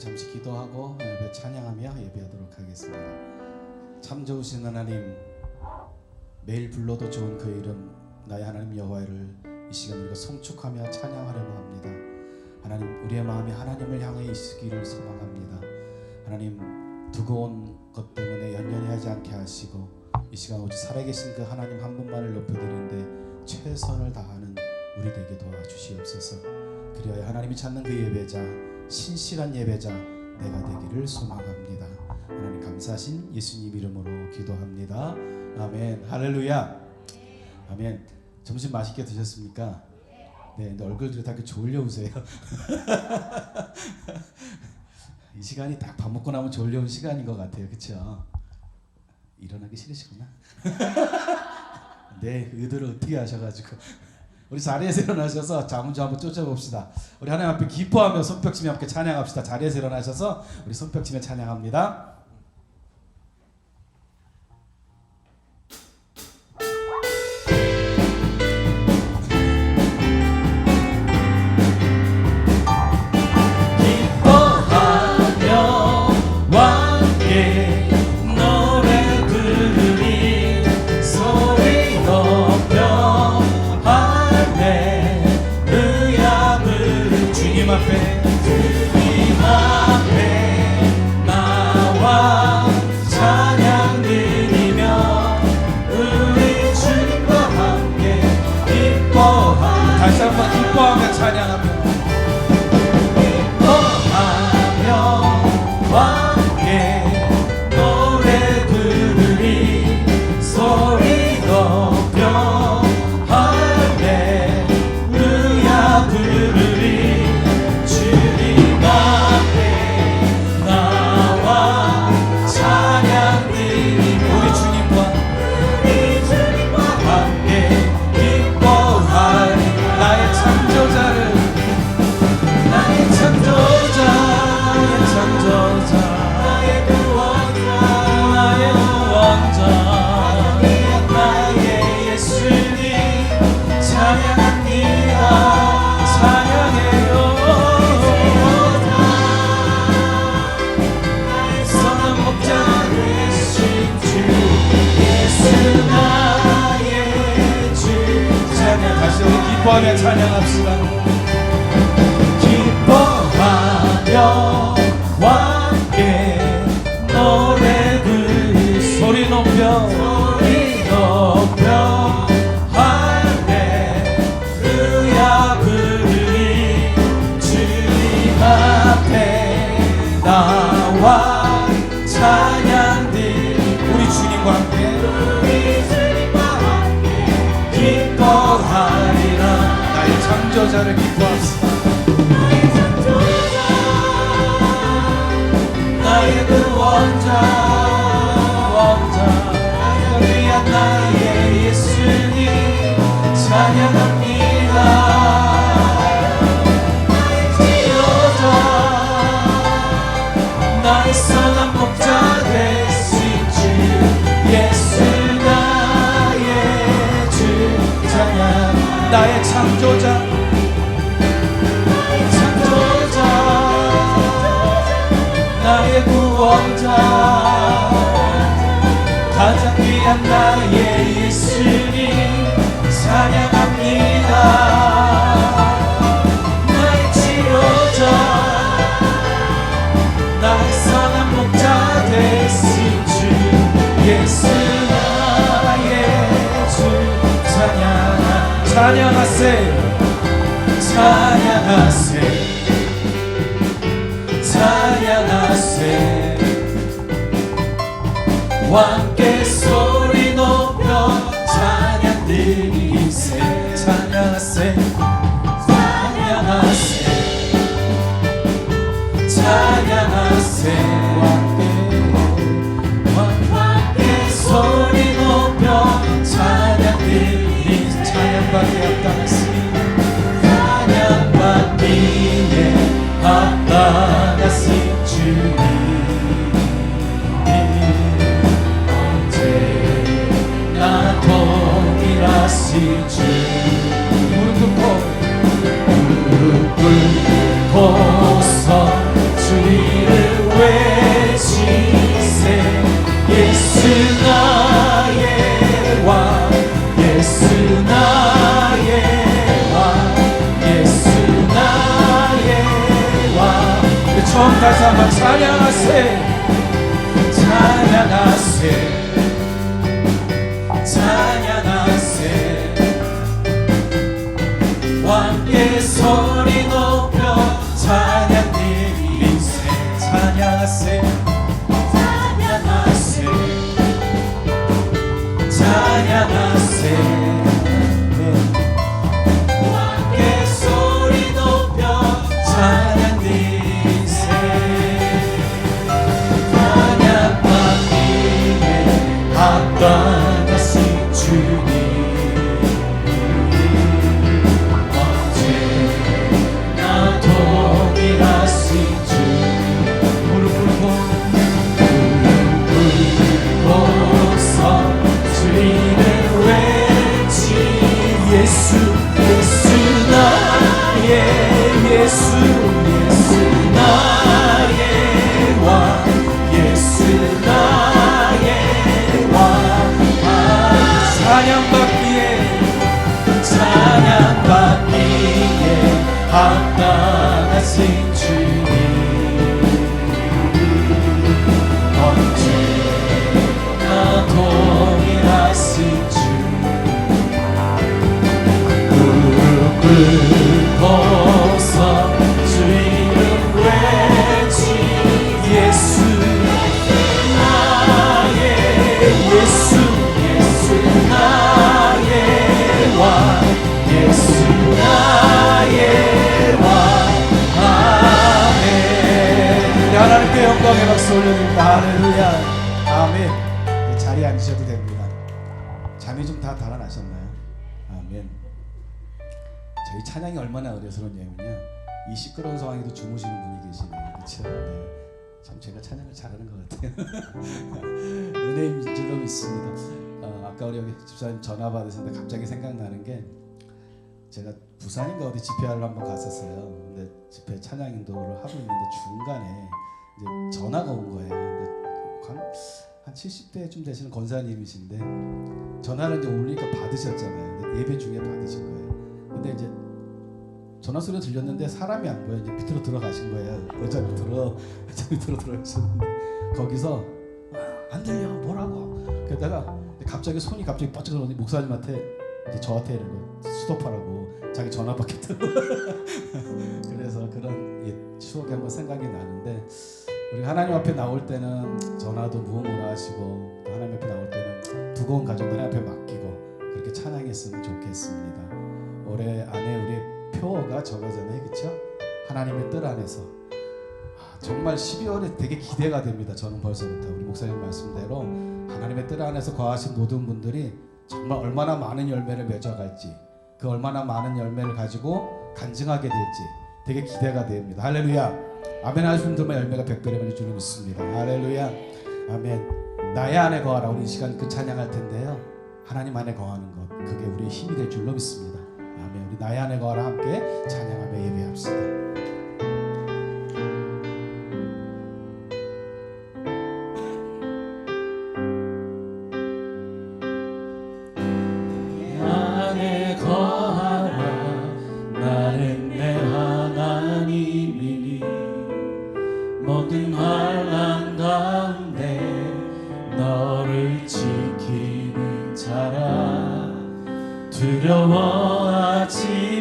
잠시 기도하고 예배 찬양하며 예배하도록 하겠습니다. 참 좋으신 하나님 매일 불러도 좋은 그 이름 나의 하나님 여호와를 이 시간 우리가 송축하며 찬양하려고 합니다. 하나님 우리의 마음이 하나님을 향해 있기를 소망합니다. 하나님 두고 온 것 때문에 연연히 하지 않게 하시고 이 시간 오직 살아계신 그 하나님 한 분만을 높여드리는데 최선을 다하는 우리 되게 도와주시옵소서. 그리하여 하나님이 찾는 그 예배자 신실한 예배자 내가 되기를 소망합니다. 하나님 감사하신 예수님 이름으로 기도합니다. 아멘. 할렐루야. 아멘. 점심 맛있게 드셨습니까? 네, 근데 얼굴들이 다 이렇게 졸려오세요. 이 시간이 딱 밥 먹고 나면 졸려온 시간인 것 같아요, 그렇죠? 일어나기 싫으시구나. 네, 의도를 어떻게 하셔가지고 우리 자리에서 일어나셔서 자문주 한번 쫓아봅시다. 우리 하나님 앞에 기뻐하며 손뼉치며 함께 찬양합시다. 자리에서 일어나셔서 우리 손뼉치며 찬양합니다. 기뻐하며 찬양합시다. 기뻐하며 함께 노래 부르 소리 높여 소리 높여 할렐루야 부르리 주님 앞에 나와 찬양 드리 우리 주님과 함께. 우리 주님과 함께. 기뻐하리라 나의 창조자를 기뻐합시다. 나의 구원자. 원자 나를 위한 나의 예수님 찬양합 나의 창조자. 창조자. 나의 구원자. 가장 귀한 나의 예수님. 찬양합니다. 나의 치료자. 나의 선한 목자 되신 주 예수 찬양 찬양하세 찬양하세 찬양하세 왕께 찬 찬양 저희 찬양이 얼마나 어려서냐면요. 이 시끄러운 상황에도 주무시는 분이 계시네요. 그렇죠? 네. 참 제가 찬양을 잘하는 것 같아요. 은혜인 줄로 믿습니다. 어, 아까 우리 여기 집사님 전화 받으셨는데 갑자기 생각나는 게 제가 부산인가 어디 집회하러 한번 갔었어요. 근데 집회 찬양 인도를 하고 있는데 중간에 이제 전화가 온 거예요. 근데 한, 한 70대쯤 되시는 권사님이신데 전화를 이제 올리니까 받으셨잖아요. 근데 예배 중에 받으신 거예요. 근데 이제 전화 소리가 들렸는데 사람이 안 보여. 이제 밑으로 들어가신 거예요. 의자 밑으로 의자 밑으로 들어가셨는데 거기서 아, 안 들려 뭐라고. 그러다가 갑자기 손이 갑자기 뻗쳐 들어오니 목사님한테 이제 저한테 이런 거 스톱하라고 자기 전화 받겠다고. 그래서 그런 예, 추억이 한번 생각이 나는데 우리 하나님 앞에 나올 때는 전화도 무음으로 하시고 또 하나님 앞에 나올 때는 두꺼운 가정도 하나님 앞에 맡기고 그렇게 찬양했으면 좋겠습니다. 올해 안에 우리 표어가 저거잖아요, 그렇죠? 하나님의 뜻 안에서 아, 정말 12월에 되게 기대가 됩니다. 저는 벌써부터 우리 목사님 말씀대로 하나님의 뜻 안에서 거하신 모든 분들이 정말 얼마나 많은 열매를 맺어갈지 그 얼마나 많은 열매를 가지고 간증하게 될지 되게 기대가 됩니다. 할렐루야. 아멘 하시는 분들만 열매가 백배를 주는 믿습니다. 할렐루야. 아멘. 나의 안에 거하라. 우리 이 시간 그 찬양할 텐데요. 하나님 안에 거하는 것 그게 우리의 힘이 될 줄로 믿습니다. 아멘. 우리 안에 거하라 함께 찬양하며 예배합시다.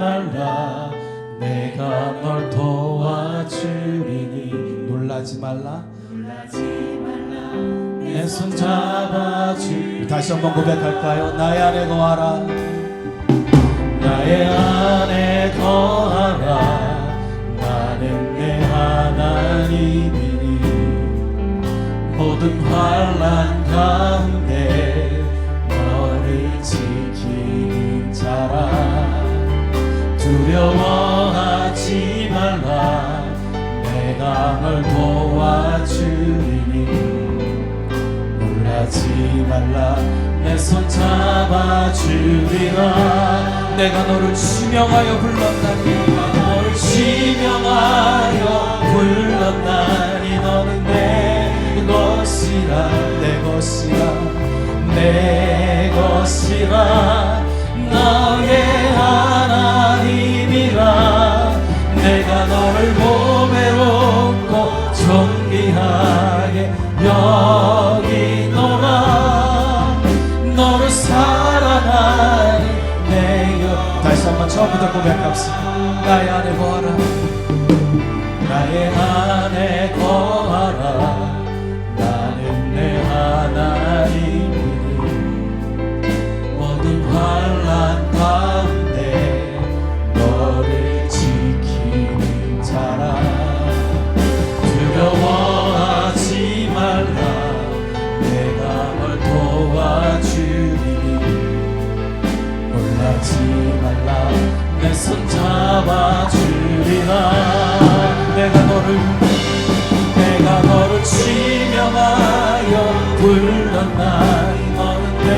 말라. 내가 널 도와주리니. 놀라지 말라. 내 손 잡아주 다시 한번 고백할까요? 나의 안에 거하라. 나의 안에 거하라. 나는 내 하나님이니. 모든 환난 가운데 너를 지키는 자라 두려워하지 말라. 내가 널 도와주리니. 놀라지 말라. 내 손 잡아주리라. 내가 너를 지명하여 불렀나니 너를 지명하여 불렀나니. 너는 내 것이라 내 것이라 내 것이라. 나 너를 몸에 얻고 정리하게 여기노라 너를 사랑하네 내 옆. 다시 한번 처음부터 고백합시다. 나의 안에 보아라 지명하여 불렀나니 너는 내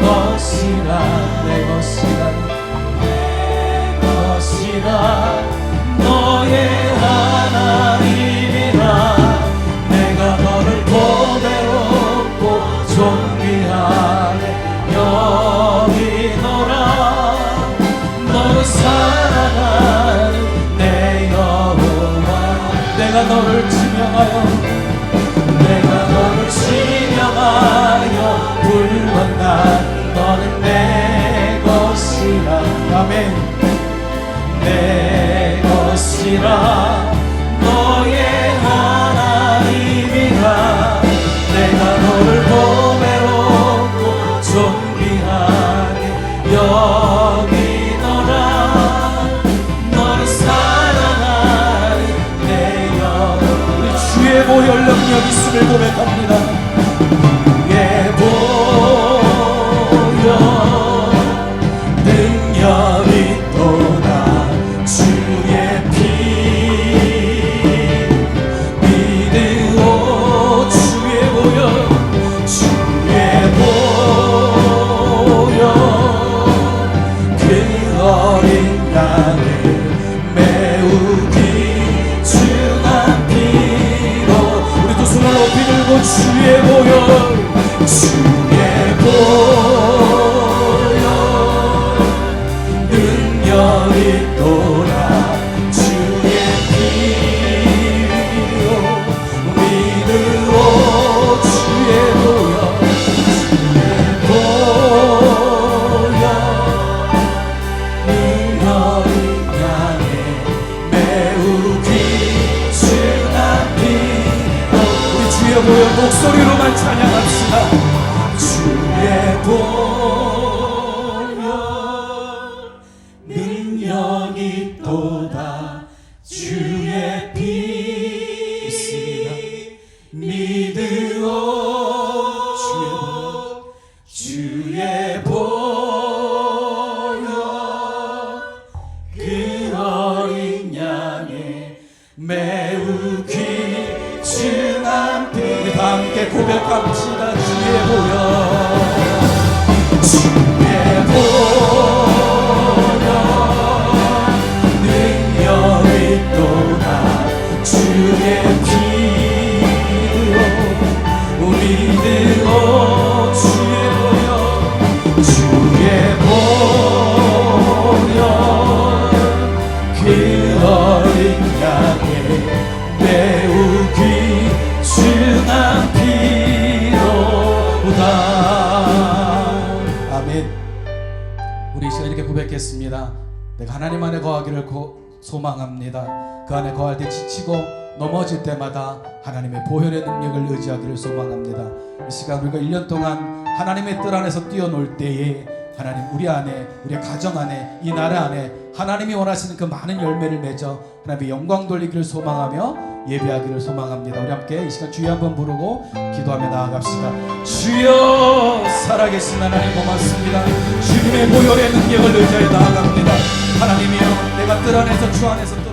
것이라 내 것이라 내 것이라. 너의 하나님이라. 내가 너를 보배롭고 존귀하게 여기노라. 너를 사랑하는 내 여호와. 내가 너를 지명하여 것이라 너의 하나님이라 내가 너를 보배롭고 존귀하게 여기노라 너를 사랑하는 내 영. 우리 주의 보혈 능력 있음을 고백합니다 양을 고백했습니다. 내가 하나님 안에 거하기를 고- 소망합니다. 그 안에 거할 때 지치고 넘어질 때마다 하나님의 보혈의 능력을 의지하기를 소망합니다. 이 시간 우리가 1년 동안 하나님의 뜰 안에서 뛰어놀 때에 하나님 우리 안에 우리 가정 안에 이 나라 안에 하나님이 원하시는 그 많은 열매를 맺어 하나님의 영광 돌리기를 소망하며 예배하기를 소망합니다. 우리 함께 이 시간 주여 한번 부르고 기도하며 나아갑시다. 주여 살아계신 하나님 고맙습니다. 주님의 보혈의 능력을 의지하여 나아갑니다. 하나님이여 내가 뜰 안에서 주 안에서